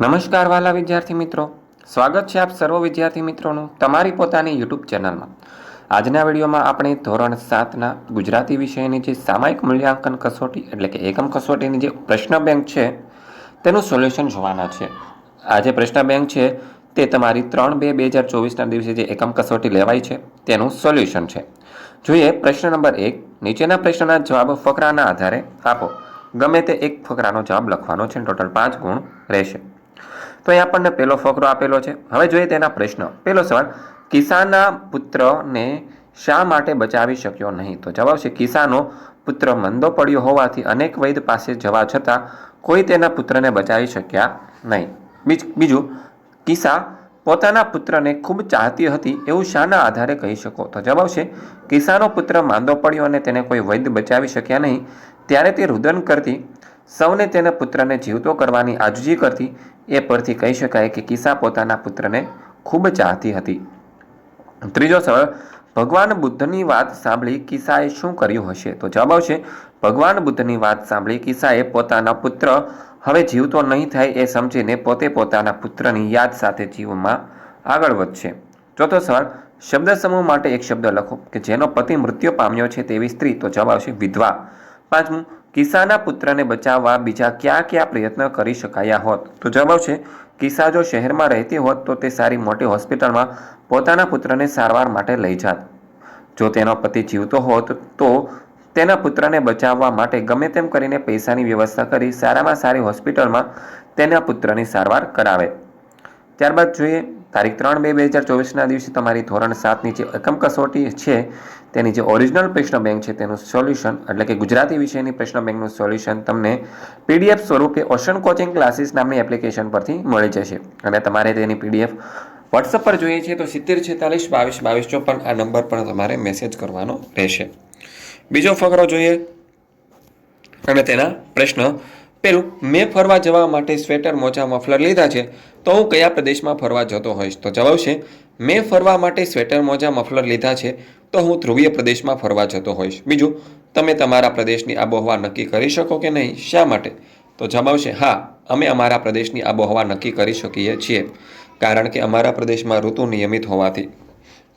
નમસ્કાર વાલા વિદ્યાર્થી મિત્રો. સ્વાગત છે આપ સર્વ વિદ્યાર્થી મિત્રોનું તમારી પોતાની યુટ્યુબ ચેનલમાં. આજના વિડીયોમાં આપણે ધોરણ સાતના ગુજરાતી વિષયની જે સામાયિક મૂલ્યાંકન કસોટી એટલે કે એકમ કસોટીની જે પ્રશ્ન બેંક છે, તેનું સોલ્યુશન જોવાના છે. આ જે પ્રશ્ન બેંક છે, તે તમારી ત્રણ બે બે હજાર ચોવીસના દિવસે જે એકમ કસોટી લેવાય છે, તેનું સોલ્યુશન છે. જોઈએ પ્રશ્ન નંબર એક, નીચેના પ્રશ્નના જવાબ ફકરાના આધારે આપો. ગમે તે એક ફકરાનો જવાબ લખવાનો છે, ટોટલ પાંચ ગુણ રહેશે. તો અહીં આપણને પહેલો ફકરો આપેલો છે. હવે જોઈએ તેના પ્રશ્ન. પહેલો સવાલ, કિસાનના પુત્રને શા માટે બચાવી શક્યો નહીં? તો જવાબ છે, કિસાનો પુત્ર મંદો પડ્યો હોવાથી અનેક વૈદ પાસે જવા છતાં કોઈ તેના પુત્રને બચાવી શક્યા નહીં. બીજ કિસા પોતાના પુત્રને ખૂબ ચાહતી હતી એવું શાના આધારે કહી શકો? તો જવાબ છે, કિસાનો પુત્ર માંદો પડ્યો અને તેને કોઈ વૈદ્ય બચાવી શક્યા નહીં. ત્યારે તે રુદન કરતી સૌને તેના પુત્રને જીવતો કરવાની આજજી કરતી, એ પરથી કહી શકાય કે કિસ્સા પોતાના પુત્રને ખૂબ ચાહતી હતી. ત્રીજો સવાલ, ભગવાન બુદ્ધની વાત સાંભળી કિસાએ શું કર્યું હશે? તો જવાબ આવશે, ભગવાન બુદ્ધની વાત સાંભળી કિસાએ પોતાના પુત્ર હવે જીવતો નહીં થાય એ સમજીને પોતે પોતાના પુત્રની યાદ સાથે જીવનમાં આગળ વધશે. ચોથો સવાલ, શબ્દ સમૂહ માટે એક શબ્દ લખો કે જેનો પતિ મૃત્યુ પામ્યો છે તેવી સ્ત્રી? તો જવાબ આવશે વિધવા. પાંચમું કિસ્સાના પુત્રને બચાવવા બીજા કયા કયા પ્રયત્ન કરી શકાયા હોત? તો જવાબ આવશે કિસ્સા જો શહેરમાં રહેતી હોત તો તે સારી મોટી હોસ્પિટલમાં પોતાના પુત્રને સારવાર માટે લઈ જાત. જો તેનો પતિ જીવતો હોત તો તેના પુત્રને બચાવવા માટે ગમે તેમ કરીને પૈસાની વ્યવસ્થા કરી સારામાં સારી હોસ્પિટલમાં તેના પુત્રની સારવાર કરાવે. ત્યારબાદ જોઈએ, તારીખ ત્રણ બે બે હજાર ચોવીસના દિવસે તમારી ધોરણ સાતની જે એકમ કસોટી છે તેની જે ઓરિજિનલ પ્રશ્ન બેંક છે તેનું સોલ્યુશન એટલે કે ગુજરાતી વિષયની પ્રશ્ન બેંકનું સોલ્યુશન તમને પીડીએફ સ્વરૂપે ઓશન કોચિંગ ક્લાસીસ નામની એપ્લિકેશન પરથી મળી જશે. અને તમારે તેની પીડીએફ વોટ્સઅપ પર જોઈએ છે તો સિત્તેર છેતાલીસ બાવીસ બાવીસ ચોપન આ નંબર પર તમારે મેસેજ કરવાનો રહેશે. બીજો ફકરો જોઈએ અને તેના પ્રશ્ન, પેલું, મેં ફરવા જવા માટે સ્વેટર મોજા મફલર લીધા છે, તો હું કયા પ્રદેશમાં ફરવા જતો હોઈશ? તો જવાબ છે મેં ફરવા માટે સ્વેટર મોજા મફલર લીધા છે, તો હું ધ્રુવીય પ્રદેશમાં ફરવા જતો હોઈશ. બીજું, તમે તમારા પ્રદેશની આબોહવા નક્કી કરી શકો કે નહીં? શા માટે? તો જવાબ છે હા, અમે અમારા પ્રદેશની આબોહવા નક્કી કરી શકીએ છીએ, કારણ કે અમારા પ્રદેશમાં ઋતુ નિયમિત હોવાથી.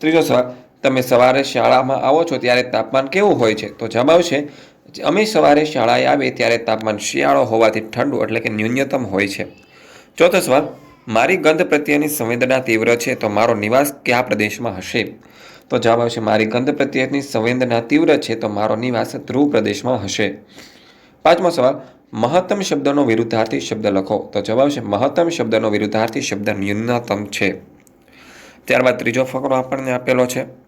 ત્રીજો સવાલ, તમે સવારે શાળામાં આવો છો ત્યારે તાપમાન કેવું હોય છે? તો જવાબ છે અમે સવારે શાળાએ આવીએ ત્યારે તાપમાન શિયાળો હોવાથી ઠંડુ એટલે કે ન્યૂનતમ હોય છે. ચોથો સવાલ મારી ગંધ પ્રત્યેની સંવેદના તીવ્ર છે, તો મારો નિવાસ કયા પ્રદેશમાં હશે? તો જવાબ આવશે, મારી ગંધ પ્રત્યેની સંવેદના તીવ્ર છે, તો મારો નિવાસ ધ્રુવ પ્રદેશમાં હશે. પાંચમો સવાલ, મહત્તમ શબ્દનો વિરુદ્ધાર્થી શબ્દ લખો. તો જવાબ આવશે, મહત્તમ શબ્દનો વિરુદ્ધાર્થી શબ્દ ન્યૂનતમ છે. ત્યારબાદ ત્રીજો ફકરો આપણને આપેલો છે.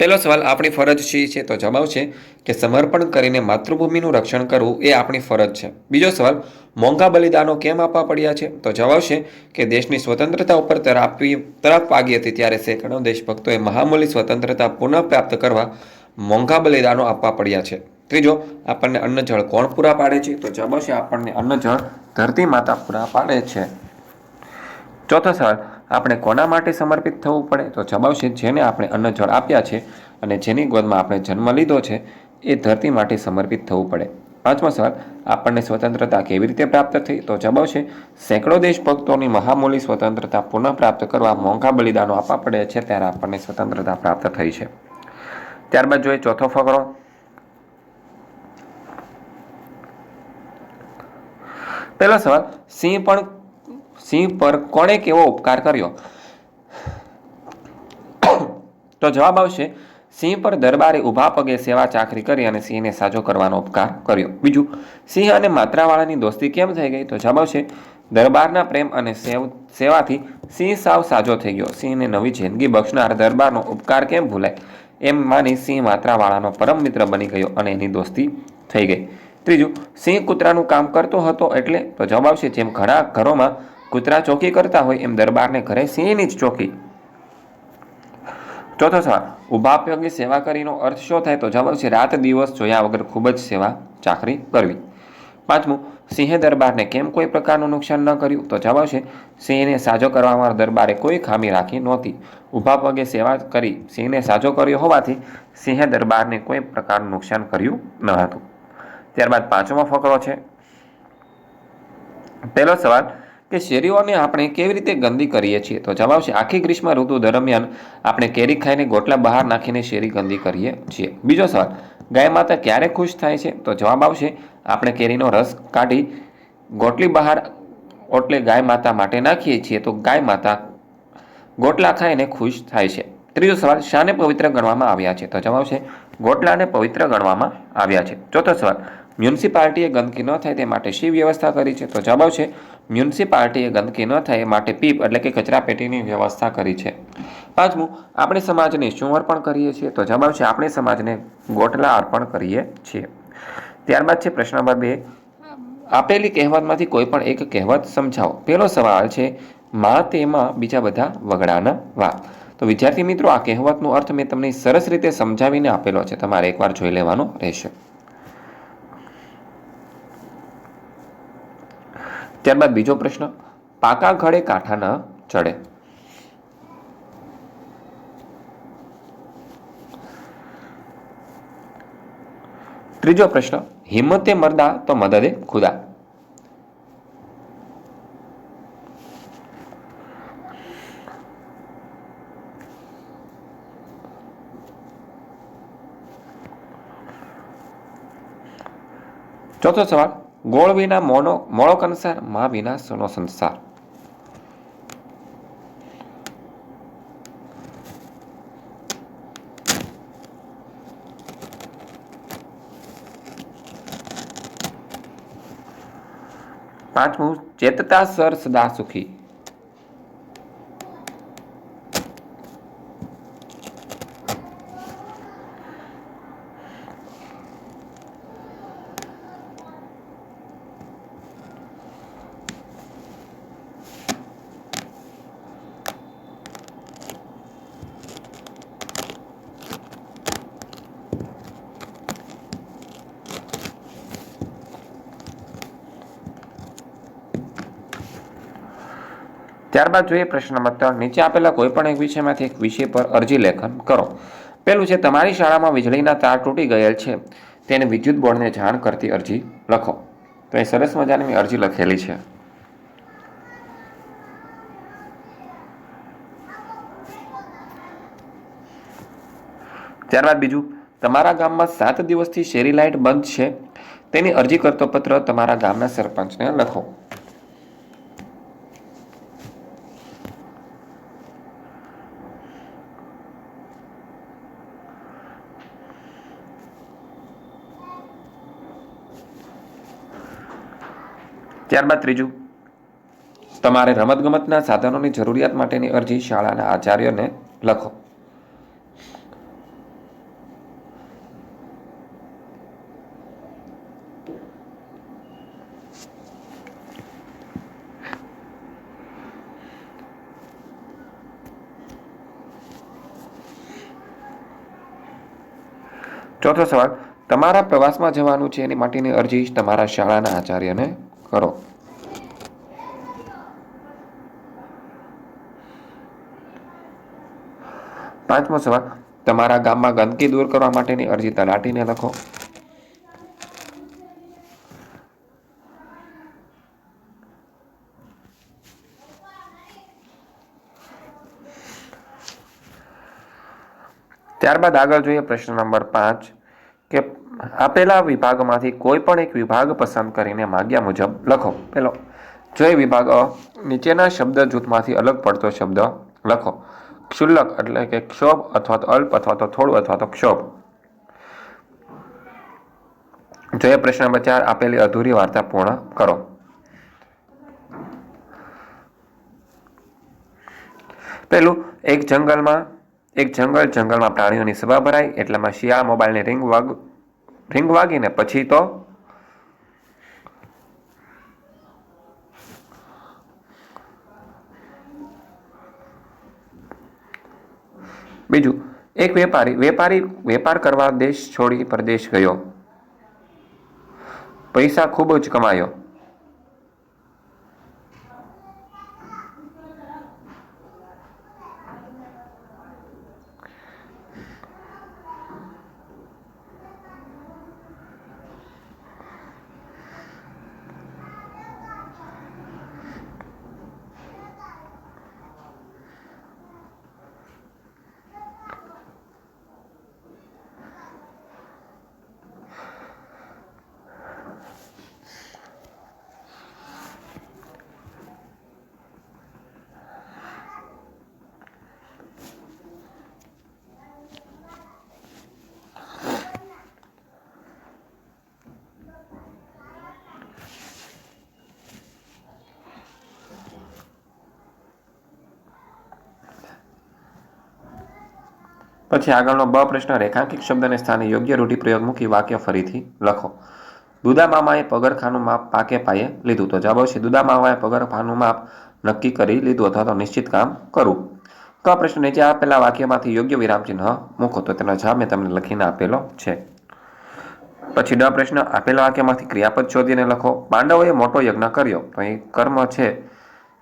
પહેલો સવાલ આપણી ફરજ શી છે? તો જવાબ છે કે સમર્પણ કરીને માતૃભૂમિનું રક્ષણ કરવું એ આપણી ફરજ છે. બીજો સવાલ, મોંઘા બલિદાનો કેમ આપવા પડ્યા છે? તો જવાબ છે કે દેશની સ્વતંત્રતા ઉપર તરાપી તરફ વાગી હતી ત્યારે સેંકડો દેશભક્તોએ મહામૂલી સ્વતંત્રતા પુનઃ પ્રાપ્ત કરવા મોંઘા બલિદાનો આપવા પડ્યા છે. ત્રીજો, આપણને અન્ન જળ કોણ પૂરા પાડે છે? તો જવાબ છે આપણને અન્ન જળ ધરતી માતા પૂરા પાડે છે. ચોથો સવાલ આપણે કોના માટે સમર્પિત થવું પડે? તો જવાબ જેને આપણે અન્ન જળ આપ્યા છે અને જેની ગોદમાં આપણે જન્મ લીધો છે, એ ધરતી માટે સમર્પિત થવું પડે. પાંચમો સવાલ, આપણને સ્વતંત્રતા કેવી રીતે પ્રાપ્ત થઈ? તો જવાબ છે સેંકડો દેશભક્તોની મહામૂલી સ્વતંત્રતા પુનઃ પ્રાપ્ત કરવા મોંઘા બલિદાનો આપવા પડે છે, ત્યારે આપણને સ્વતંત્રતા પ્રાપ્ત થઈ છે. ત્યારબાદ જોઈએ ચોથો ફકરો. પહેલો સવાલ, સિંહ પણ સિંહ પર કોણે કેવો ઉપકાર કર્યો? તો જવાબ આવશે, સિંહ પર દરબારે ઊભા પગે સેવા ચાકરી કરી અને સિંહને સાજો કરવાનો ઉપકાર કર્યો. બીજું, સિંહ અને માત્રાવાળાની દોસ્તી કેમ થઈ ગઈ? તો જવાબ આવશે, દરબારના પ્રેમ અને સેવ, સેવાથી સિંહ સાવ સાજો થઈ ગયો. સિંહને નવી જિંદગી બક્ષનાર દરબારનો ઉપકાર કેમ ભૂલાય? એમ માની સિંહ માત્રાવાળાનો પરમ મિત્ર બની ગયો અને એની દોસ્તી થઈ ગઈ. ત્રીજું, સિંહ કૂતરાનું કામ કરતો હતો એટલે, તો જવાબ આવશે, જેમ ઘણા ઘરોમાં કૂતરા ચોકી કરતા હોય એમ દરબારને ઘરે સિંહની જ ચોકી. ચોથો સવાલ, ઊભા પગે સેવા કરીનો અર્થ શું થાય? તો જવાબ છે રાત દિવસ જોયા વગર ખૂબ જ સેવા ચાકરી કરવી. પાંચમું, સિંહે દરબારને કેમ કોઈ પ્રકારનું નુકસાન ન કર્યું? તો જવાબ છે સિંહને સાજો કરવામાં દરબારે કોઈ ખામી રાખી નહોતી. ઊભા પગે સેવા કરી સિંહને સાજો કર્યો હોવાથી સિંહે દરબારને કોઈ પ્રકારનું નુકસાન કર્યું ન હતું. ત્યારબાદ પાંચમો ફકરો છે. પહેલો સવાલ કે શેરીઓને આપણે કેવી રીતે ગંદી કરીએ છીએ? તો જવાબ છે આખી ગ્રીષ્મ ઋતુ દરમિયાન આપણે કેરી ખાઈને ગોટલા બહાર નાખીને શેરી ગંદી કરીએ છીએ. બીજો સવાલ, ગાય માતા ક્યારે ખુશ થાય છે? તો જવાબ આવશે, આપણે કેરીનો રસ કાઢી ગોટલી બહાર ઓટલે ગાય માતા માટે નાખીએ છીએ તો ગાય માતા ગોટલા ખાઈને ખુશ થાય છે. ત્રીજો સવાલ, શાને પવિત્ર ગણવામાં આવ્યા છે? તો જવાબ છે ગોટલાને પવિત્ર ગણવામાં આવ્યા છે. ચોથો સવાલ, મ્યુનિસિપાલિટીએ ગંદકી ન થાય તે માટે શી વ્યવસ્થા કરી છે? તો જવાબ છે મ્યુનિસિપાલિટીએ ગંદકી ન થાય માટે પીપ એટલે કે કચરા પેટીની વ્યવસ્થા કરી છે. પાંચમું આપણે સમાજને શું અર્પણ કરીએ છીએ તો જવાબ છે આપણે સમાજને ગોટલા અર્પણ કરીએ છીએ. ત્યારબાદ છે પ્રશ્ન નંબર બે. આપેલી કહેવતમાંથી કોઈ પણ એક કહેવત સમજાવો. પહેલો સવાલ છે, માં તેમાં બીજા બધા વગડાના વા? તો વિદ્યાર્થી મિત્રો, આ કહેવતનો અર્થ મેં તમને સરસ રીતે સમજાવીને આપેલો છે. તમારે એકવાર જોઈ લેવાનો રહેશે. ત્યારબાદ બીજો પ્રશ્ન, પાકા ઘડે કાંઠા ન ચડે. ત્રીજો પ્રશ્ન, હિંમતે મરદા તો મદદે ખુદા. ચોથો સવાલ ગોળ વિના મોનો મોળો કંસાર મા વિના સોનો સંસાર. પાંચમું ચેતતા સર સદા સુખી. ત્યારબાદ જોઈએ પ્રશ્ન નંબર ત્રણ. નીચે આપેલા કોઈ પણ એક વિષયમાંથી એક વિષય પર અરજી લેખન કરો. પેલું છે, તમારી શાળામાં વીજળીના તાર તૂટી ગયેલ છે. તેને વિદ્યુત બોર્ડને જાણ કરતી અરજી લખો. તો એ સરસ મજાની અરજી લખેલી છે. ત્યારબાદ બીજું, તમારા ગામમાં સાત દિવસથી શેરી લાઇટ બંધ છે. તેની અરજી કરતો પત્ર તમારા ગામના સરપંચને લખો. ત્યારબાદ ત્રીજું, તમારે રમતગમતના સાધનોની જરૂરિયાત માટેની અરજી શાળાના આચાર્યને લખો. ચોથો સવાલ, તમારા પ્રવાસમાં જવાનું છે એની માટેની અરજી તમારા શાળાના આચાર્યને કરો પાંચમો સવાલ, તમારા ગામમાં ગંદકી દૂર કરવા માટેની અરજી તલાટીને લખો. ત્યારબાદ આગળ જોઈએ પ્રશ્ન નંબર પાંચ. કે આપેલા વિભાગમાંથી કોઈ પણ એક વિભાગ પસંદ કરીને માગ્યા મુજબ લખો. પેલો જો એ વિભાગ નીચેના શબ્દ જૂથમાંથી અલગ પડતો શબ્દ લખો. ક્ષુલ્લક એટલે કે ક્ષોભ અથવા તો અલ્પ અથવા તો થોડું અથવા તો ક્ષોભ. જોઈએ પ્રશ્ન નંબર ચાર આપેલી અધૂરી વાર્તા પૂર્ણ કરો. પેલું એક જંગલમાં એક જંગલ, જંગલમાં પ્રાણીઓની સભા ભરાઈ એટલામાં શિયાળ મોબાઈલની રિંગ વાગ, રિંગ વાગીને પછી તો બીજું, એક વેપારી વેપારી, વેપાર કરવા દેશ છોડી પરદેશ ગયો. પૈસા ખૂબ જ કમાયો. પછી આગળનો બ પ્રશ્ન, રેખાંકિત શબ્દને સ્થાને યોગ્ય રૂઢિપ્રયોગ મૂકી વાક્ય ફરીથી લખો. દુદા મામાએ પગરખાનું માપ પાકે પાયે લીધું. તો જવાબ આવશે, દુદા મામાએ પગરખાનું માપ નક્કી કરી લીધું અથવા તો નિશ્ચિત કામ કરવું ક પ્રશ્ન, નીચે આપેલા વાક્યમાંથી યોગ્ય વિરામચિહ્ન મૂકો. તો તેનો જવાબ મેં તમને લખીને આપેલો છે. પછી ડ પ્રશ્ન, આપેલા વાક્યમાંથી ક્રિયાપદ શોધીને લખો. પાંડવોએ મોટો યજ્ઞ કર્યો. તો અહીં કર્મ છે,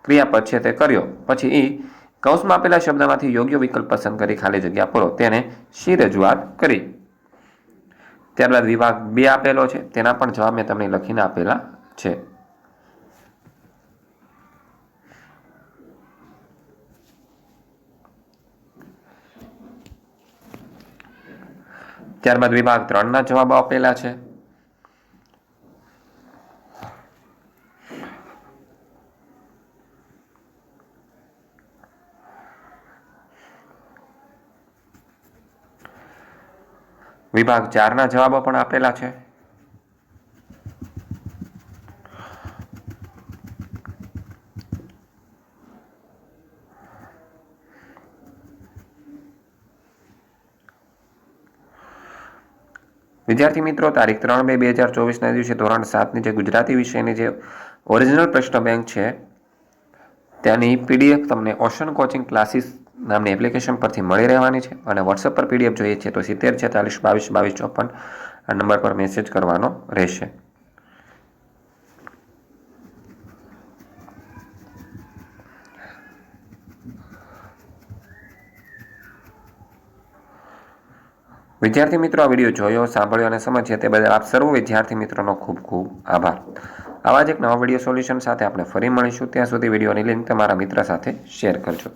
ક્રિયાપદ છે તે કર્યો. પછી એ કૌંસમાં આપેલા શબ્દમાંથી યોગ્ય વિકલ્પ પસંદ કરી ખાલી જગ્યા પૂરો તેને શી રજૂઆત કરી? ત્યારબાદ વિભાગ બે આપેલો છે, તેના પણ જવાબ મેં તમને લખીને આપેલા છે. ત્યારબાદ વિભાગ ત્રણના જવાબો આપેલા છે. વિભાગ ચારના જવાબો પણ આપેલા છે. વિદ્યાર્થી મિત્રો, તારીખ ત્રણ બે બે હજાર ચોવીસના દિવસે ધોરણ સાતની જે ગુજરાતી વિષયની જે ઓરિજિનલ પ્રશ્ન બેંક છે, તેની પીડીએફ તમને ઓશન કોચિંગ ક્લાસીસ નામની એપ્લિકેશન પરથી મળી રહેવાની છે અને વોટ્સઅપ પર પીડીએફ જોઈએ છે તો સિત્તેર, છેતાલીસ, બાવીસ બાવીસ, ચોપન આ નંબર પર મેસેજ કરવાનો રહેશે. વિદ્યાર્થી મિત્રો, આ વીડિયો જોયો, સાંભળ્યો અને સમજ્યો તે બદલ આપ સર્વ વિદ્યાર્થી મિત્રોનો ખૂબ ખૂબ આભાર. આવા જ એક નવા વીડિયો સોલ્યુશન સાથે આપણે ફરી મળીશું. ત્યાં સુધી વિડીયોની લિંક તમારા મિત્ર સાથે શેર કરજો.